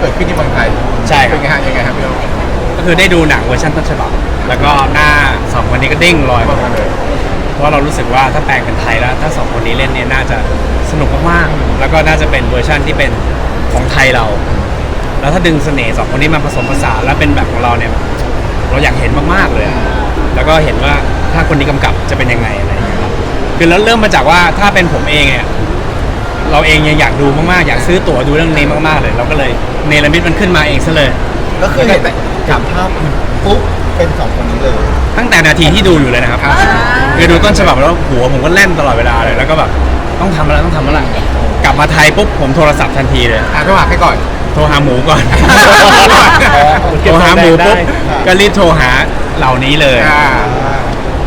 เกิดขึ้นที่เมืองไทยใช่ครับ เป็นไงฮะยังไงครับพี่โอก็คือได้ดูหนังเวอร์ชันต้นฉบับ แล้วก็หน้าสองคนนี้ก็เด้งลอยบอมากมาเลย เพราะเรารู้สึกว่าถ้าแปลงเป็นไทยแล้ว ถ้าสองคนนี้เล่นเนี่ยน่าจะสนุกมากๆ แล้วก็น่าจะเป็นเวอร์ชันที่เป็นของไทยเรา แล้วถ้าดึงเสน่ห์สองคนนี้มาผสมผสานแล้วเป็นแบบของเราเนี่ย เราอยากเห็นมากๆเลยอะแล้วก็เห็นว่าถ้าคนนี้กำกับจะเป็นยังไงอะไรอย่างเงี้ยครับคือแล้วเริ่มมาจากว่าถ้าเป็นผมเองเนี่ย เราเองยังอยากดูมากๆ อยากซื้อตั๋วดูเรื่องนี้มากๆเลย เราก็เลยเนรมิตมันขึ้นมาเองซะเลย ก็คือเห็นจับภาพปุ๊บเป็นสองคนนี้เลยตั้งแต่นาทีที่ดูอยู่เลยนะครับคือดูต้นฉบับแล้วหัวผมก็แล่นตลอดเวลาเลยแล้วก็แบบต้องทำอะไรต้องทำอะไรกลับมาไทยปุ๊บผมโทรศัพท์ทันทีเลยอะโทรหาใครก่อนโทรหาหมูก่อนอ๋อโทรหาหมูปุ๊บก็รีบโทรหาเหล่านี้เลยอ่า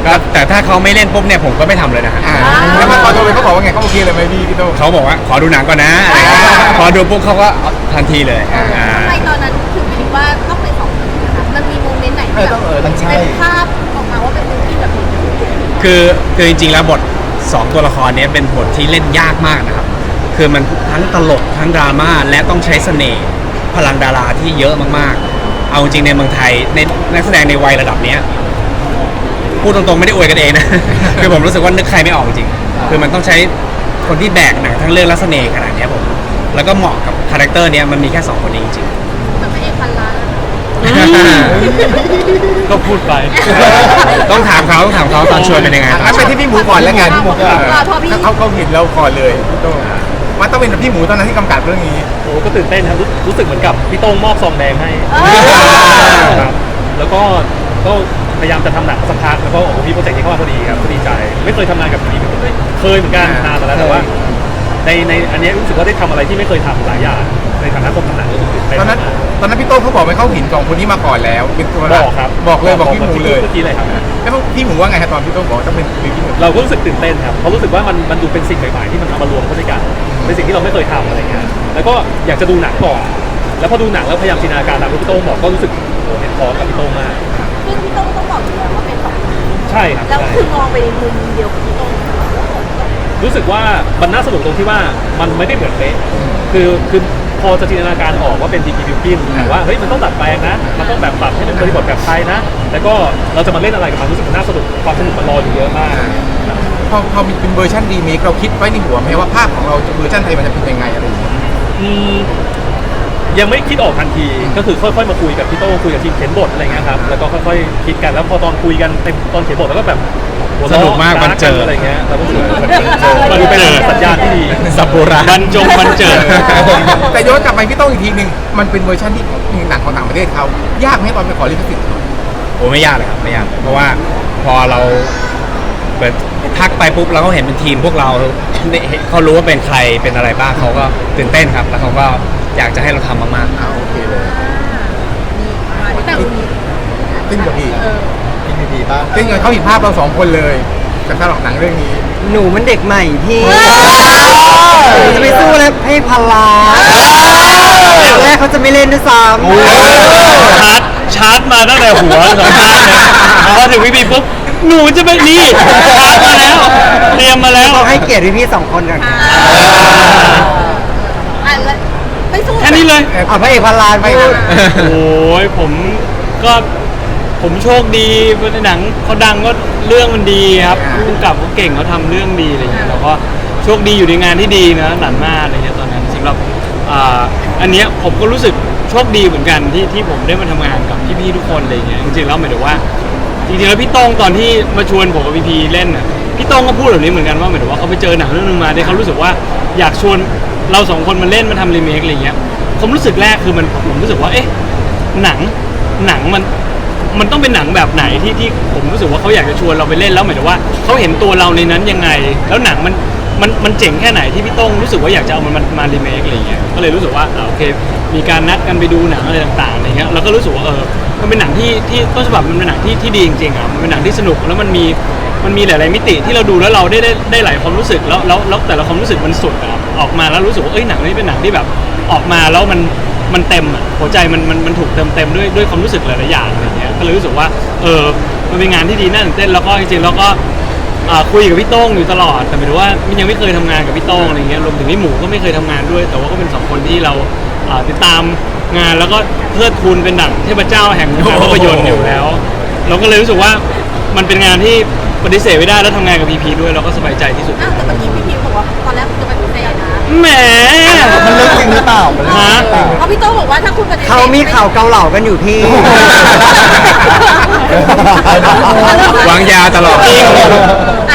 ก็แต่ถ้าเขาไม่เล่นปุ๊บเนี่ยผมก็ไม่ทำเลยนะฮะอ่าแล้วมาพอโทรไปเขาบอกว่าไงเขาโอเคเลยไหมพี่พี่โต เขาบอกว่าขอดูหนังก่อนนะอะไรเงี้ยอ่าพอดูปุ๊บเขาก็ทันทีเลยอ่า ทำไมตอนนั้นถึงคิดว่าต้องเป็นสองคนนี้นะคะมันมีโมเมนต์ไหนเอที่อแบต้อบงเออต้องใช่ เป็นภาพออกมาว่าเป็นมูฟี่แบบนี้คือคือจริงๆแล้วบทสองตัวละครเนี้ยเป็นบทที่เล่นยากมากนะครับ คือมันทั้งตลกทั้งดราม่าและต้องใช้เสน่ห์พลังดาราที่เยอะมากๆ เอาจริงในเมืองไทยในนักแสดงในวัยระดับเนี้ย พูดตรงๆไม่ได้อวยกันเองนะ คือผมรู้สึกว่านึกใครไม่ออกจริงคือมันต้องใช้คนที่แบกหนังทั้งเรื่องและเสน่ห์ขนาดเนี้ยผม แล้วก็เหมาะกับคาแรคเตอร์เนี้ยมันมีแค่สองคนนี้จริงมันไม่ได้พันล้านๆก็พูดไปต้องถามเขาต้องถามเขาตอนชวนเป็นยังไงงั้นไปที่พี่หมูก่อนแล้วกันพี่หมูก่อนพอพี่ เขาเขาเห็นเราก่อนเลยพี่โตมันต้องเป็นพี่หมูเท่านั้นที่กำกับเรื่องนี้ โอ้ก็ตื่นเต้นครับรู้รู้สึกเหมือนกับพี่โต้งมอบซองแดงให้เออ ครับแล้วก็ก็ พยายามจะทำหนังสักพักแล้วก็โอ้โหพี่โปรเจกต์นี้เข้ามาพอดีครับก็ดีใจ ไม่เคยทำงานกับผีเคยเหมือนกันอ่านนานมาแล้วแต่ว่า ในในอันเนี้ยรู้สึกว่าได้ทำอะไรที่ไม่เคยทำหลายอย่างในฐานะคนทำหนังรู้สึกตื่นเต้นตอนนั้น ตอนนั้นพี่โต้เขาบอกไหมเขาเห็นสองคนนี้มาก่อนแล้วเป็นตัวบอกครับบอกเลยบอกพี่หมูเลยเมื่อกี้เลยครับ แล้วพี่หมูว่าไงฮะตอนพี่โต้บอกว่าต้องเป็นพี่หมูเราก็รู้สึกตื่นเต้นครับเพราะรู้สึกว่ามันมันดูเป็นสิ่งใหม่ๆที่มันเอามารวมเข้าด้วยกันเป็นสิ่งที่เราไม่เคยทำอะไรเงี้ยแล้วก็อยากจะดูหนังก่อน แล้วพอดูหนังแล้วพยายามจินตนาการตามที่พี่โต้งบอกก็รู้สึกโอ้โหเห็นพ้องกับพี่โต้งมาก ใช่ครับแล้วใช่คือมองไปในมุมเดียวกับพี่โต้งรู้สึกว่ามันน่าสนุกตรงที่ว่ามันไม่ได้เหมือนเป๊ะคือคือพอจะจินตนาการออกว่าเป็นดีกีบิวกินแต่ว่าเฮ้ยมันต้องดัดแปลงนะมันต้องแบบปรับให้เป็นบริบทแบบไทยนะ แล้วก็เราจะมาเล่นอะไรกับมันรู้สึกมันน่าสนุกความสนุกมันรออยู่เยอะมาก พอพอมีเป็นเวอร์ชันรีเมคเราคิดไว้ในหัวไหมว่าภาพของเราเวอร์ชันไทยมันจะเป็นยังไงอะไรอย่างเงี้ย อืม ยังไม่คิดออกทันที ก็คือค่อยๆมาคุยกับพี่โต้คุยกับทีมเขียนบทอะไรเงี้ยครับแล้วก็ค่อยๆคิดกันแล้วพอตอนคุยกันเต็มตอนเขียนบทแล้วก็แบบหัวสนุกมากรัมันเจอ อะไรเงี้ยเราก็รู้สึกว่ามันดูเป็นสัญญาณที่ดีสับโบราณบรรจงบรรเจิด แต่ย้อนกลับไปพี่โต้งอีกทีหนึ่งมันเป็นเวอร์ชันที่หนังของต่างประเทศเขายากไหมตอนไปขอลิขสิทธิ์โอ้ไม่ยากเลยครับไม่ยากเลยเพราะว่าพอเราเปิดทักไปปุ๊บเราก็เห็นเป็นทีมพวกเราเนี่ยเขารู้ว่าเป็นใครเป็นอะไรบ้างเขาก็ตื่นเต้นครับ แล้วเขาก็ อยากจะให้เราทำมากอ่าโอเคเลยแต่ซึ่งกับพี่พี่พีพีบ้างซึ่งเขาเห็นภาพเราสองคนเลยจากตลอดหนังเรื่องนี้ หนูมันเด็กใหม่พี่หนูจะไปสู้แล้วให้พันล้านอย่างแรกเขาจะไม่เล่นด้วยซ้ชาร์จชาร์จมาตั้งแต่หัวสองข้างเลยพอถึงวิบีปุ๊บหนูจะเป็นนี่ชาร์จมาแล้ว เตรียมมาแล้วำต้องให้เกียรติพี่ๆสองคนก่อนค่ะอะแล้ว ไปสู้แค่นี้เลยเอาพระเอกพันล้านไม่พูดโอ้ยผมก็ผมโชคดีในหนังเขาดังก็เรื่องมันดีครับผู้กำกับเขาเก่งเขาทำเรื่องดีอะไรเงี้ยเราก็โชคดีอยู่ในงานที่ดีนะหนันมากอะไรเงี้ยตอนนั้นสำหรับอ่าอันเนี้ยผมก็รู้สึกโชคดีเหมือนกันที่ที่ผมได้มาทำงานกับพี่ๆทุกคนอะไรเงี้ยจริงๆแล้วหมายถึงว่าจริงๆแล้วพี่โต้งตอนที่มาชวนผมกับพี่พีเล่นน่ะพี่โต้งก็พูดแบบนี้เหมือนกันว่าหมายถึงว่าเขาไปเจอหนังเรื่องนึงมาที่เขารู้สึกว่าอยากชวน เราสองคนมาเล่นมาทำรีเมคอะไรเงี้ยผมรู้สึกแรกคือมันผมรู้สึกว่าเอ๊ะหนังหนังมันมันต้องเป็นหนังแบบไหนที่ที่ผมรู้สึกว่าเขาอยากจะชวนเราไปเล่นแล้วหมายถึงว่าเขาเห็นตัวเราในนั้นยังไง แล้วหนังมันมันมันเจ๋งแค่ไหนที่พี่ต้งรู้สึกว่าอยากจะเอามันมามารีเมคอะไรเงี้ยก็เลยรู้สึกว่าอ่าโอเค มีการนัดกันไปดูหนังอะไรต่างๆอะไรเงี้ยแล้วก็รู้สึกว่าเออมันเป็นหนังที่ที่ต้นฉบับมันเป็นหนังที่ที่ดีจริงๆอะมันเป็นหนังที่สนุกแล้วมันมี มันมีหลาย ๆ มิติที่เราดูแล้วเราได้ได้ได้หลายความรู้สึกแล้วแล้วแล้วแต่ละความรู้สึกมันสุดอะออกมาแล้วรู้สึกว่าเอ้ยหนังนี้เป็นหนังที่แบบออกมาแล้วมันมันเต็มอะหัวใจมันมันมันถูกเติมเต็มด้วยด้วยความรู้สึกหลาย ๆ อย่างอะไรเงี้ยก็เลยรู้สึกว่าเออมันเป็นงานที่ดีน่าตื่นเต้นแล้วก็จริง ๆ แล้วก็อ่าคุยกับพี่โต้งอยู่ตลอด แต่หมายถึงว่ามันยังไม่เคยทำงานกับพี่โต้งอะไรเงี้ยรวมถึงพี่หมูก็ไม่เคยทำงานด้วย แต่ว่าก็เป็นสองคนที่เราอ่าติดตามงานแล้วก็เทิดทูนเป็นดั่งเทพเจ้าแห่งวงการภาพยนตร์อยู่แล้ว เราก็เลยรู้สึกว่ามันเป็นงานที่ ปฏิเสธไม่ได้แล้วทำงานกับพีพีด้วยเราก็สบายใจที่สุดอ้าวแต่เมื่อกี้พี่พีบอกว่าตอนแรกคุณจะปฏิเสธนะแหม มันเรื่องจริงหรือเปล่ามันเรื่องจริงหรือเปล่า เพราะพี่โต้บอกว่าถ้าคุณปฏิเสธเขามีข่าวเกาเหลากันอยู่พี่ วางยาตลอด จริง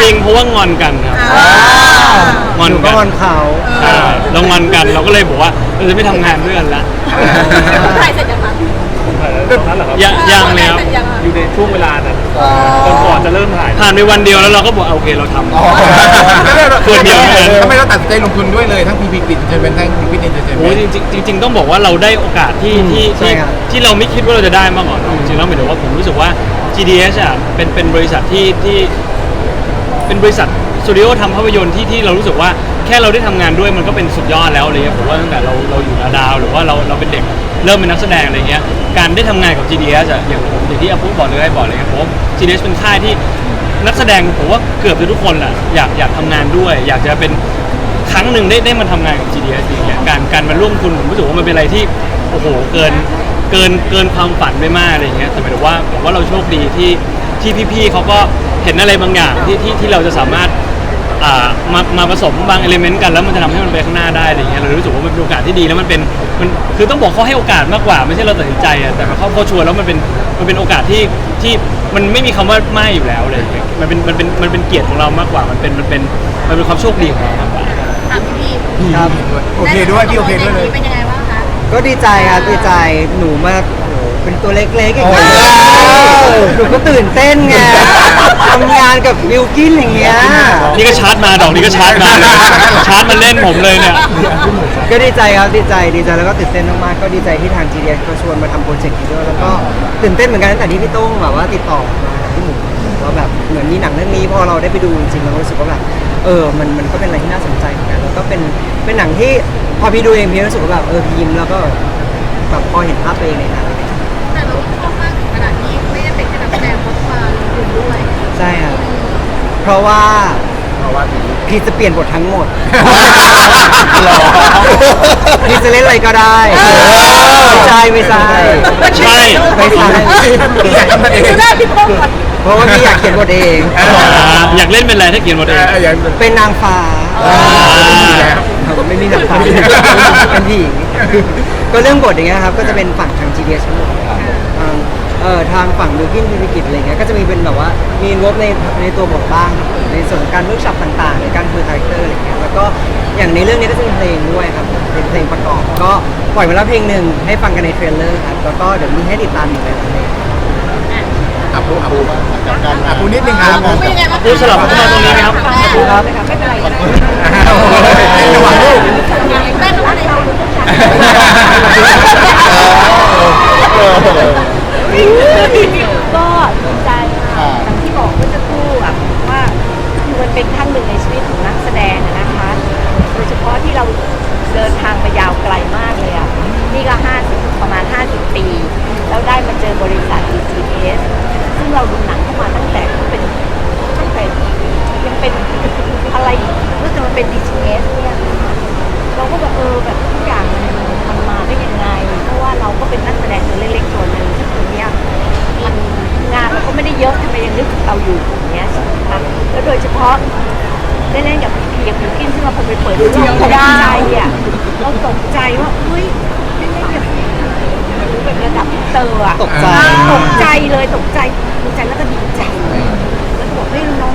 จริงเพราะว่างอนกันครับ อ่างอนหนูก็กันงอนเขาใช่เรางอนกันเราก็เลยบอกว่าเราจะไม่ทำงานด้วยกันละ ถ่ายเสร็จยังคะ ยังยังเลยครับยังอะ อยู่ในช่วงเวลานั้นอ๋อก่อนจะเริ่มถ่ายผ่านไปวันเดียวแล้วเราก็บอกเอาโอเคเราทำอ๋อส่วนเดียวกันทำไมเราตัดสินใจลงทุนด้วยเลยทั้งพีพีกริดเจนเป็นทั้งพีพีเอนเตอร์เทนเมโอ้ยนต์จริงๆจริง ๆ ต้องบอกว่าเราได้โอกาสที่ที่ใช่ที่ครับ ที่เราไม่คิดว่าเราจะได้มาก่อนจริงๆแล้วหมายถึงว่าผมรู้สึกว่า GDS อะเป็นเป็นบริษัทที่ที่เป็นบริษัทสตูดิโอทำภาพยนตร์ที่ที่เรารู้สึกว่า แค่เราได้ทำงานด้วยมันก็เป็นสุดยอดแล้วอะไรเงี้ยผมว่าตั้งแต่เราเราอยู่นาดาวหรือว่าเราเราเป็นเด็กเริ่มเป็นนักแสดงอะไรเงี้ยการได้ทำงานกับ GDS อะอย่างผมอย่างที่อาปุบอกเลยให้บอกเลยครับผม GDS เป็นค่ายที่นักแสดงผมว่าเกือบจะทุกคนแหละอยากอยากทำงานด้วย อยากจะเป็น ครั้งหนึ่งได้ได้มาทำงานกับ GDS อย่างเงี้ยการการมาร่วมทุนผมรู้สึกว่ามันเป็นอะไรที่โอ้โหเกินเกินเกินความฝันไปมากอะไรเงี้ยแต่หมายถึงว่าผมว่าเราโชคดีที่ที่พี่ๆเขาก็เห็นอะไรบางอย่างที่ที่ที่เราจะสามารถ อ่ามามาผสมบางเอลิเมนต์กันแล้วมันจะทำให้มันไปข้างหน้าได้อะไรเงี้ยเรารู้สึกว่ามันเป็นโอกาสที่ดีแล้วมันเป็นมันคือต้องบอกเขาให้โอกาสมากกว่าไม่ใช่เราตัดสินใจอะแต่เขาเขาชวนแล้วมันเป็นมันเป็นโอกาสที่ที่มันไม่มีคำว่าไม่อยู่แล้วอะไรเงี้ยมันเป็นมันเป็นมันเป็นเกียรติของเรามากกว่ามันเป็นมันเป็นมันเป็นความโชคดีของเรามากกว่า ถามพี่พีครับโอเคด้วยพี่โอเคด้วยเลย เป็นยังไงบ้างคะ ก็ดีใจครับดีใจหนูมาโอ้โห เป็นตัวเล็กๆอย่างโอ้เงี้ยโหหนูก็ตื่นเต้นไงทำงานกับบิวกินอย่างเงี้ย นี่ก็ชาร์จมาดอกนี้ก็ชาร์จมาเลยชาร์จมาเล่นผมเลยเนี่ย ก็ดีใจครับดีใจดีใจแล้วก็ตื่นเต้นมากๆก็ดีใจที่ทาง GDS เขาชวนมาทำโปรเจกต์นี้ด้วยแล้วก็ตื่นเต้นเหมือนกันตั้งแต่ที่พี่โต้งแบบว่าติดต่อมาหาพี่หมูว่าแบบเหมือนมีหนังเรื่องนี้พอเราได้ไปดูจริงๆเราก็รู้สึกว่าแบบเออมันมันก็เป็นอะไรที่น่าสนใจเหมือนกันแล้วก็เป็นเป็นหนังที่พอพี่ดูเองพี่รู้สึกว่าแบบเออพี่ยิ้มแล้วก็แบบพอเห็นภาพตัวเองในนั้นแด้วยใช่ครับเพราะว่าเพราะว่าพีพีพี่จะเปลี่ยนบททั้งหมดพี่จะเล่นอะไรก็ได้ไม่ใช่ไม่ใช่ใช่ ไม่ใช่อยากทำตัวเองคือได้พี่โต้ก่อนเพราะว่าพี่อยากเขียนบทเอง อ่า อยากเล่นเป็นอะไรถ้าเขียนหมดเองเอออย่างเป็นนางฟ้าอ่า ไม่มีนางฟ้าเป็นผีก็เรื่องบทอย่างเงี้ยครับ ก็จะเป็นฝั่งทาง GDS ทั้งหมดทาง เอ่อทางฝั่งดูกินธุรกิจอะไรเงี้ยก็จะมีเป็นแบบว่ามีงบในในตัวบทบ้างในส่วนของการเวิร์กช็อปต่างๆ ในการคุยคาแรคเตอร์อะไรเงี้ยแล้วก็อย่างในเรื่องนี้ก็จะมีเพลงด้วยครับเป็นเพลงประกอบก็ปล่อยมาแล้วเพลงหนึ่งให้ฟังกันในเทรลเลอร์ครับแล้วก็เดี๋ยวมีให้ติดตามอีกหลายๆเพลง อาปูอาปูกับการอาปูนิดนึงครับ เป็นยังไงบ้างพูดสลับเข้ามาตรงนี้ไหมครับครับไม่เป็นไรระหว่างลูกแม่รู้ในเรา ก็ดีใจค่ะอย่างที่บอกเมื่อสักครู่อะว่าคือมันเป็นครั้งหนึ่งในชีวิตของนักแสดงอะนะคะ โดยเฉพาะที่เราเดินทางไปยาวไกลมากเลยอะ นี่ก็ 50 ประมาณ 50 ปี แล้วได้มาเจอบริษัท DGS ซึ่งเราดูหนังเข้ามาตั้งแต่เขาเป็นตั้งแต่ยังเป็นอะไรรู้สึกมันเป็น DGS เนี่ย เราก็แบบเออแบบทุกอย่างมัน มันมาได้ยังไง เพราะว่าเราก็เป็นนักแสดงตัวเล็กๆตัวหนึงซึ่งตรงเนี้ยมันงานเราก็ไม่ได้เยอะทำไมยังนึกถึงเราอยู่อย่างเงี้ยใช่ไหมคะแล้วโดยเฉพาะได้เล่นกับพี่พีกับพี่กินซึ่งเราพอไปเปิดดูเราตกใจอะเราตกใจว่าเฮ้ยได้เล่นกับแบบระดับอินเตอร์อะตกใจ ตกใจเลยตกใจตกใจแล้วก็ดีใจ แล้วก็บอกเฮ้ยน้อง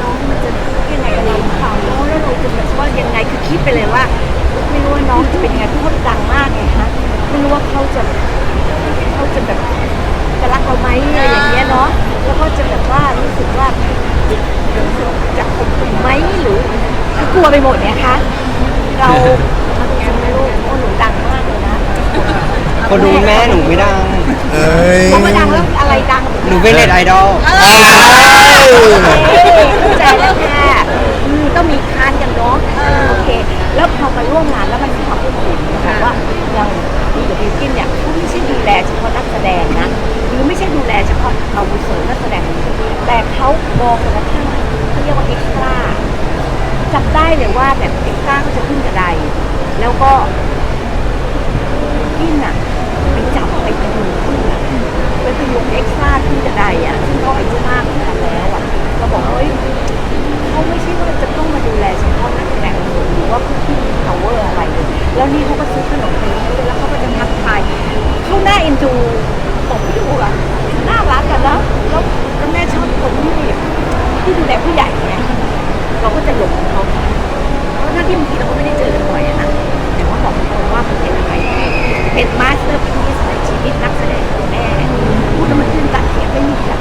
น้องมันจะยังไงกับเราเปล่าน้องแล้วเราจะแบบว่ายังไงคือคิดไปเลยว่า ไม่รู้ว่าน้องจะเป็นยังไงเพราะเขาดังมากไงฮะไม่รู้ว่าเขาจะเขาจะแบบจะรักเราไหมอะไรอย่างเงี้ยเนาะแล้วก็จะแบบว่ารู้สึกว่าจะข่มขืนไหมหรือคือกลัวไปหมดเนี่ยคะเราเราดูไม่รู้โอ้หนูดังมากเลยนะคนดูแม่หนูไม่ดังเอ้ยเขาไม่ดังแล้วอะไรดังหนูเป็นเน็ตไอดอลเข้าใจแล้วค่ะอืม แล้วพอมาร่วมงานแล้วมันมีความอบอุ่นนะคะว่าอย่างนี่กับบิวกินเนี่ยเขาไม่ใช่ดูแลเฉพาะนักแสดงนะหรือไม่ใช่ดูแลเฉพาะเราบุเสริมนักแสดง แต่เขามองกระทั่งเขาเรียกว่าเอ็กซ์ตร้าจำได้เลยว่าแบบเอ็กซ์ตร้าเขาจะขึ้นกระไดแล้วก็กินอะไปจับไปพยุงขึ้นอะไปพยุงเอ็กซ์ตร้าขึ้นกระไดอะซึ่งเขาอายุมากแล้วอะเราบอกเฮ้ย เขาไม่ใช่ว่าจะต้องมาดูแลเฉพาะนักแสดงหรือว่าผู้ที่มี power อะไรเลยแล้วนี่เขาก็ซื้อขนมไปให้ด้วยแล้วเขาก็จะทักทายเขาหน้าเอ็นดูผมพี่ดูอะน่ารักกันแล้วแล้วแล้วแม่ชอบคนที่ที่ดูแลผู้ใหญ่ไงเราก็จะหลงเขาเพราะถ้าที่บางทีเราก็ไม่ได้เจอกันบ่อยอะนะแต่ว่าบอกตรงว่ามันเป็นอะไรที่เป็นมาสเตอร์พีซในชีวิตนักแสดงของแม่พูดแล้วมันตื่นตันเขียนไม่มีอะ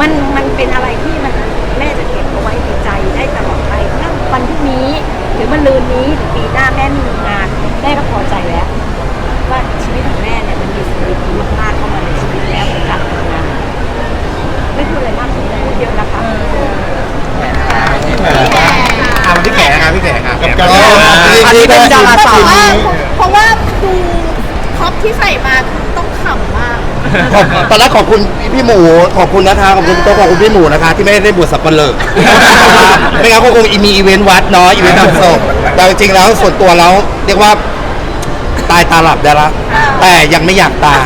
มันมันเป็นอะไรที่มันแม่จะเก็บเอาไว้ในใจได้ตลอดไปถ้าวันพรุ่งนี้ หรือมันลืนนี้หรือปีหน้าแม่ไม่มีงานแม่ก็พอใจแล้ว ว่าชีวิตของแม่เนี่ยมันมีสิ่งดีๆมากๆเข้ามาในชีวิตแล้วหลังจากทำงานไม่พูดอะไรมากผมพูดเยอะนะคะ อ่าวันที่แขกนะครับพี่แขกครับ กับ อ๋การออันนี้เป็นดาราสาวเพราะว่าเพราะว่าดูท็อปที่ใส่มาต้องขำมาก ขอบตอนแรกขอบคุณพี่หมูขอบคุณนะคะขอบคุณต้องขอบคุณพี่หมูนะคะ ที่ไม่ได้บวชสับปะเลอไม่งั้นก็คงมีอีเวนต์วัดเนาะอีเวนต์ทำศพแต่จริงๆแล้วส่วนตัวแล้วเรียกว่าตายตาหลับได้ละแต่ยังไม่อยากตาย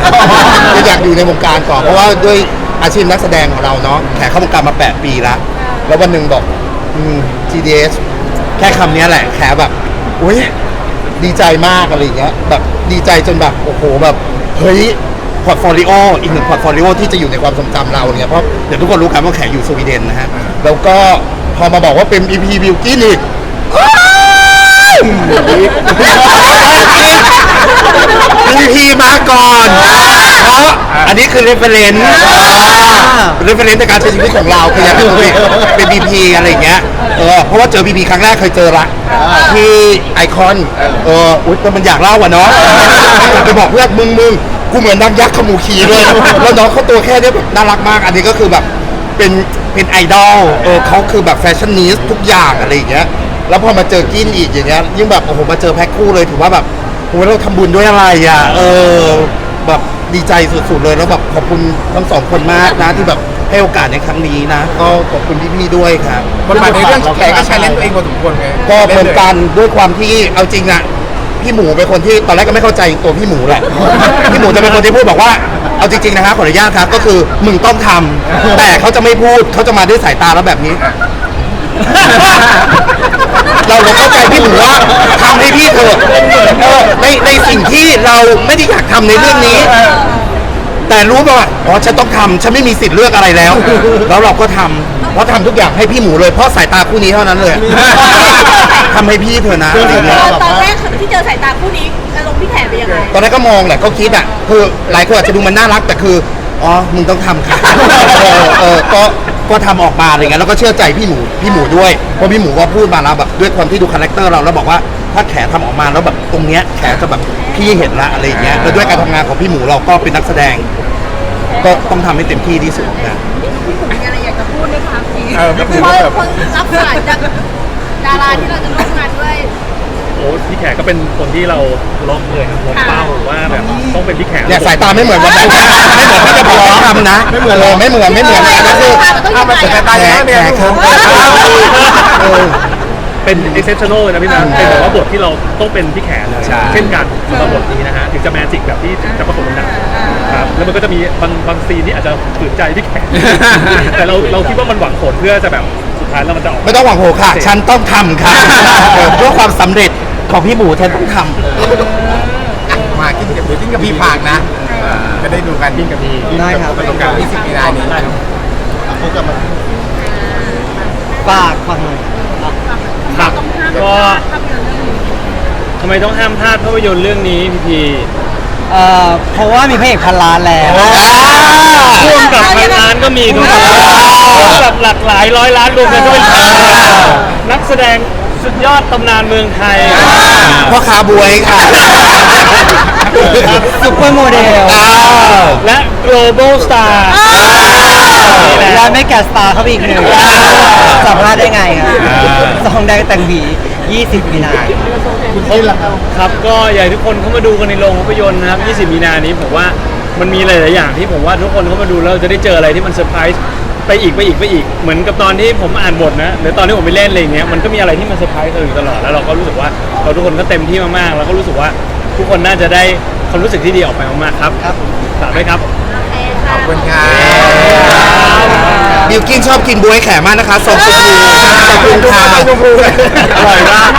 ยังอยากอยู่ในวงการต่อเพราะว่าด้วยอาชีพนักแสดงของเราเนาะแขกเข้าวงการมา 8 ปีแล้วแล้ววันหนึ่งบอกอืม GDS แค่คำเนี้ยแหละแขแบบอุ้ยดีใจมากอะไรอย่างเงี้ยแบบดีใจจนแบบโอ้โหแบบเฮ้ยพอร์ตโฟลิโออีกหนึ่งพอร์ตโฟลิโอที่จะอยู่ในความทรงจำเราเนี่ยเพราะเดี๋ยวทุกคนรู้กันว่าแขกอยู่สวีเดนนะฮะแล้วก็พอมาบอกว่าเป็น EP บิวกินอีกอีพีมาก่อน เพราะอันนี้คือเรฟเฟรนซ์เรฟเฟรนซ์ในการใช้ชีวิตของเราคืออยากเป็นเป็นบีพีอะไรอย่างเงี้ยเออเพราะว่าเจอบีพีครั้งแรกเคยเจอละที่ไอคอนเอออุ้ยแต่มันอยากเล่าอะเนาะไปบอกเพื่อนมึงมึงกูเหมือนนักยักษ์ขมูคีด้วยแล้วน้องเขาตัวแค่เนี้ยแบบน่ารักมากอันนี้ก็คือแบบเป็นเป็นไอดอลเออเขาคือแบบแฟชั่นนิสทุกอย่างอะไรอย่างเงี้ยแล้วพอมาเจอกินอีกอย่างเงี้ยยิ่งแบบโอ้โหมาเจอแพ็คคู่เลยถือว่าแบบโอ้โหเราทำบุญด้วยอะไรอะเออแบบ ดีใจสุดๆเลยแล้วแบบขอบคุณทั้งสองคนมากนะที่แบบให้โอกาสในครั้งนี้นะ ก็ขอบคุณพี่ๆด้วยครับ บทบาทในเรื่องแขกก็ใช้เล่นตัวเองพอสมควรไงก็เหมือนกันด้วยความที่เอาจริงอะพี่หมูเป็นคนที่ตอนแรกก็ไม่เข้าใจตัวพี่หมูแหละ พี่หมูจะเป็นคนที่พูดบอกว่าเอาจริงๆนะครับขออนุญาตครับก็คือมึงต้องทำแต่เขาจะไม่พูดเขาจะมาด้วยสายตาแล้วแบบนี้ เราเราเข้าใจพี่หมูว่าทำให้พี่เถอะเออในในสิ่งที่เราไม่ได้อยากทำในเรื่องนี้ แต่รู้ป่ะว่าอ๋อฉันต้องทำฉันไม่มีสิทธิ์เลือกอะไรแล้ว แล้วเราก็ทำเพราะทำทุกอย่างให้พี่หมูเลย เพราะสายตาคู่นี้เท่านั้นเลย ทำให้พี่เถอะนะอะไรเงี้ย ตอนแรกที่เจอสายตาคู่นี้อารมณ์พี่แขกเป็นยังไงตอนแรกก็มองแหละก็คิดอะคือหลายคนอาจจะดูมันน่ารักแต่คืออ๋อมึงต้องทำค่ะเออเออก็ ก็ทำออกมาอะไรเงี้ยแล้วก็เชื่อใจพี่หมูพี่หมูด้วยเพราะพี่หมูก็พูดมาแล้วแบบด้วยความที่ดูคาแรคเตอร์เราแล้วบอกว่าถ้าแขทำออกมาแล้วแบบตรงเนี้ยแขจะแบบพี่เห็นละอะไรอย่างเงี้ยแล้วด้วยการทำงานของพี่หมูเราก็เป็นนักแสดง ก็ต้องทำให้เต็มที่ที่สุดนะ พี่ผมมีอะไรอยากจะพูดไหมคะพี่เออพี่หมูเพราะแบบ คนรับสายจากดาราที่เราจะร่วมงานด้วย โอ้พี่แขกก็เป็นคนที่เราล็อกเลยครับล็อกเป้าว่าแบบต้องเป็นพี่แขกเนี่ยสายตาไม่เหมือนวันนั้นนะไม่เหมือนที่จะบอกว่าทำนะ ไม่เหมือนเลยไม่เหมือนไม่เหมือนอันนั้นคือถ้ามันเป็นสายตาอย่างนั้นเนี่ยแขกครับเออเป็น exceptional เลยนะพี่นะเป็นแบบว่าบทที่เราต้องเป็นพี่แขกเลยใช่เช่นกันสำหรับบทนี้นะฮะถึงจะแมจิกแบบที่จะปรากฏบนหนังครับแล้วมันก็จะมีบางบางซีนที่อาจจะฝืนใจพี่แขกแต่เราเราคิดว่ามันหวังผลเพื่อจะแบบสุดท้ายแล้วมันจะออกไม่ต้องหวังโหค่ะ ฉันต้องทำค่ะเพื่อความสำเร็จ ของพี่หมูฉันต้องทำมากินกับหมูกินกับพี่ผากนะก็ได้ดูกันกินกับพี่ได้ครับ ประสบการณ์20มีนานี้พบกับมันฝากฝากหน่อยครับก็ ทำไมต้องห้ามพลาดภาพยนตร์เรื่องนี้พี่พีเอ่อเพราะว่ามีพระเอกพันล้านแล้ว ร่วมกับพันล้านก็มีด้วยแบบหลักหลายร้อยล้านรวมกันก็เป็นพันนักแสดง สุดยอดตำนานเมืองไทยพ่อค้าบวยค่ะซุปเปอร์โมเดลและ global star และไม่แกะสตาร์เข้าไปอีกหนึ่งสัมภาษณ์ได้ไงครับซองแดงแต่งหวี 20 มีนาคุณคิดล่ะครับครับก็อยากให้ทุกคนเข้ามาดูกันในโรงภาพยนตร์นะครับ 20 มีนานี้ผมว่ามันมีหลาย ๆ อย่างที่ผมว่าทุกคนเข้ามาดูแล้วจะได้เจออะไรที่มันเซอร์ไพรส์ ไปอีกไปอีกไปอีกเหมือนกับตอนที่ผมอ่านบทนะหรือตอนที่ผมไปเล่นอะไรอย่างเงี้ยมันก็มีอะไรที่มันเซอร์ไพรส์เราอยู่ตลอดแล้วเราก็รู้สึกว่าเราทุกคนก็เต็มที่มากๆแล้วก็รู้สึกว่าทุกคนน่าจะได้ความรู้สึกที่ดีออกไปมากๆครับครับฝากด้วยครับ ขอบคุณครับบิวกินชอบกินบวยแขมากนะคะทรงชมพูขอบคุณค่ะอร่อยมาก